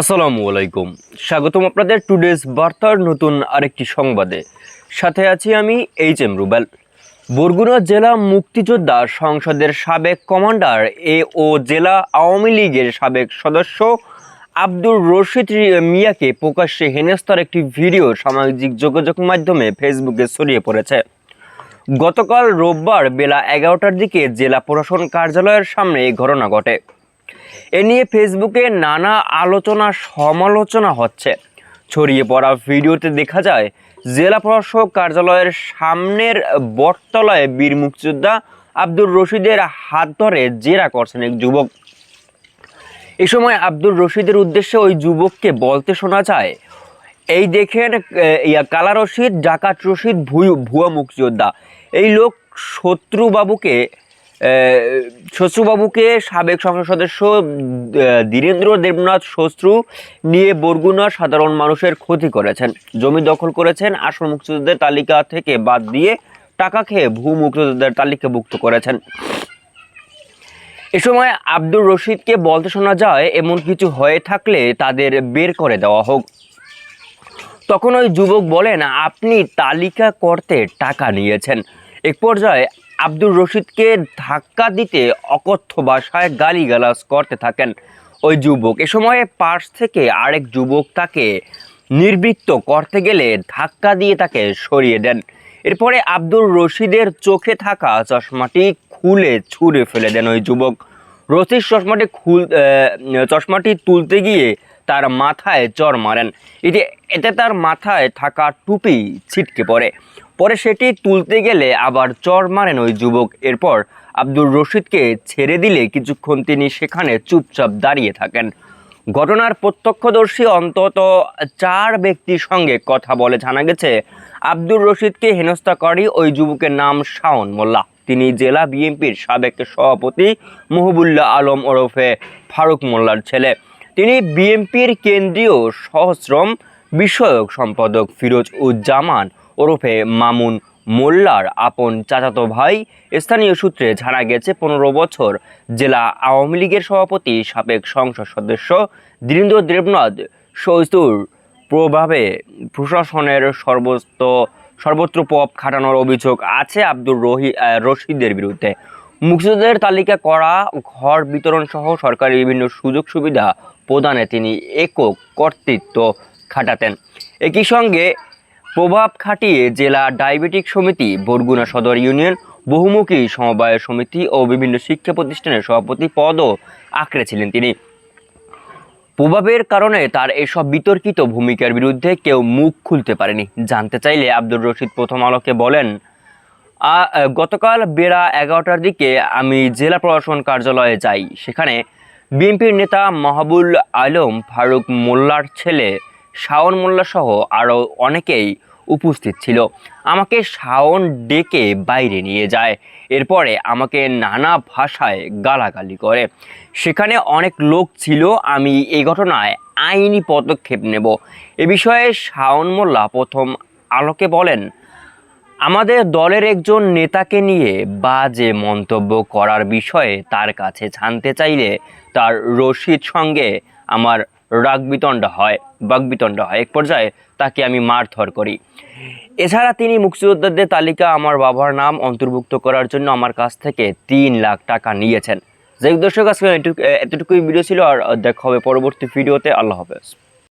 আসসালামু আলাইকুম। স্বাগতম আপনাদের টুডেস বার্তার নতুন আরেকটি সংবাদে। সাথে আছি আমি এইচ এম রুবেল। বরগুনা জেলা মুক্তিযোদ্ধা সংসদের সাবেক কমান্ডার এ ও জেলা আওয়ামী লীগের সাবেক সদস্য আব্দুর রশিদ মিয়াকে প্রকাশ্যে হেনস্তার একটি ভিডিও সামাজিক যোগাযোগ মাধ্যমে ফেসবুকে ছড়িয়ে পড়েছে। গতকাল রোববার বেলা এগারোটার দিকে জেলা প্রশাসন কার্যালয়ের সামনে এই ঘটনা ঘটে। এ নিয়ে ফেসবুকে নানা আলোচনা, সমালোচনা হচ্ছে। ছড়িয়ে পড়া ভিডিওতে দেখা যায়, জেলা প্রশাসক কার্যালয়ের সামনের বটতলায় বীর মুক্তিযোদ্ধা আব্দুর রশিদের হাত ধরে জেরা করছেন এক যুবক। এ সময় আব্দুর রশিদের উদ্দেশ্যে ওই যুবককে বলতে শোনা যায়, এই দেখেন ইয়া কালা রশিদ, ডাকাত রশিদ ভুয়ো- মুক্তিযোদ্ধা। এই লোক শত্রুবাবুকে আহ, শত্রুবাবুকে সাবেক সংসদ সদস্য আহ, ধীরেন্দ্র দেবনাথ শত্রু নিয়ে বরগুনা সাধারণ মানুষের ক্ষতি করেছেন। জমি দখল করেছেন আসল মুক্তিযোদ্ধাদের তালিকা থেকে বাদ দিয়ে টাকা খেয়ে ভূ মুক্তিযোদ্ধাদের তালিকাভুক্ত করেছেন। এ সময় আব্দুর রশিদকে বলতে শোনা যায় এমন কিছু হয়ে থাকলে তাদের বের করে দেওয়া হোক। তখন ওই যুবক বলেন আপনি তালিকা করতে টাকা নিয়েছেন। এক পর্যায়ে আব্দুর রশিদকে ধাক্কা দিতে অকথ্য ভাষায় গালিগালাজ করতে থাকেন ওই যুবক। এ সময় পাশ থেকে আরেক যুবক তাকে নির্বৃত্ত করতে গেলে ধাক্কা দিয়ে তাকে সরিয়ে দেন। এরপরে আব্দুর রশিদের চোখে থাকা চশমাটি খুলে ছুঁড়ে ফেলে দেন ওই যুবক। রশিদ চশমাটি খুল চশমাটি তুলতে গিয়ে তার মাথায় চর মারেন। এতে এতে তার মাথায় থাকা টুপি ছিটকে পড়ে। পরে সেটি তুলতে গেলে আবার চর মারেন ওই যুবক। এরপর আব্দুর রশিদকে ছেড়ে দিলে কিছুক্ষণ তিনি সেখানে চুপচাপ দাঁড়িয়ে থাকেন। ঘটনার প্রত্যক্ষদর্শী অন্তত চার ব্যক্তির সঙ্গে কথা বলে জানা গেছে, আব্দুর রশিদকে হেনস্থা হেনস্থাকারী ওই যুবকের নাম শাওন মোল্লা। তিনি জেলা বিএনপির সাবেক সভাপতি মহবুল্লাহ আলম ওরফে ফারুক মোল্লার ছেলে। তিনি বিএনপির কেন্দ্রীয় সহশ্রম বিষয়ক সম্পাদক ফিরোজ উজ্জামান ওরফে মামুন মোল্লার আপন চাচাতো ভাই স্থানীয় সূত্রে জানা গেছে, পনেরো বছর জেলা আওয়ামী লীগের সভাপতি, সাবেক সংসদ সদস্য দীরেন্দ্র দেবনাথ সৈস্তুর প্রভাবে প্রশাসনের সর্বস্ত, সর্বত্র পপ খাটানোর অভিযোগ আছে আব্দুর রহি রশিদের বিরুদ্ধে। মুক্তিযোদ্ধাদের তালিকা করা, ঘর বিতরণ সহ সরকারি বিভিন্ন সুযোগ সুবিধা প্রদানে তিনি একক কর্তৃত্ব খাটাতেন। একই সঙ্গে প্রভাব খাটিয়ে জেলা ডায়াবেটিক সমিতি, বরগুনা সদর ইউনিয়ন, বহুমুখী সমবায় সমিতি ও বিভিন্ন শিক্ষা প্রতিষ্ঠানের সভাপতি পদও আঁকড়েছিলেন তিনি। প্রভাবের কারণে তার এসব বিতর্কিত ভূমিকার বিরুদ্ধে কেউ মুখ খুলতে পারেনি। জানতে চাইলে আব্দুর রশিদ প্রথম আলোকে বলেন গতকাল বেড়া এগারোটার দিকে আমি জেলা প্রশাসন কার্যালয়ে যাই। সেখানে বিএনপির নেতা মাহবুল আলম, ফারুক মোল্লার ছেলে শাওন মোল্লা সহ আরও অনেকেই উপস্থিত ছিল। আমাকে শাওন ডেকে বাইরে নিয়ে যায়। এরপরে আমাকে নানা ভাষায় গালাগালি করে। সেখানে অনেক লোক ছিল, আমি এই ঘটনায় আইনি পদক্ষেপ নেব। এ বিষয়ে শাওন মোল্লা প্রথম আলোকে বলেন, আমাদের দলের একজন নেতাকে নিয়ে বাজে মন্তব্য করার বিষয়ে তার কাছে জানতে চাইলে তার রশিদ সঙ্গে আমার রাগবিতণ্ড হয়, বাগবিতণ্ড হয়। এক পর্যায়ে তাকে আমি মারধর করি। এছাড়া তিনি মুক্তিযোদ্ধাদের তালিকা আমার বাবার নাম অন্তর্ভুক্ত করার জন্য আমার কাছ থেকে তিন লাখ টাকা নিয়েছেন। যাই দর্শক আজকে এতটুকুই ভিডিও ছিল, আর দেখা হবে পরবর্তী ভিডিওতে আল্লাহ হাফেজ।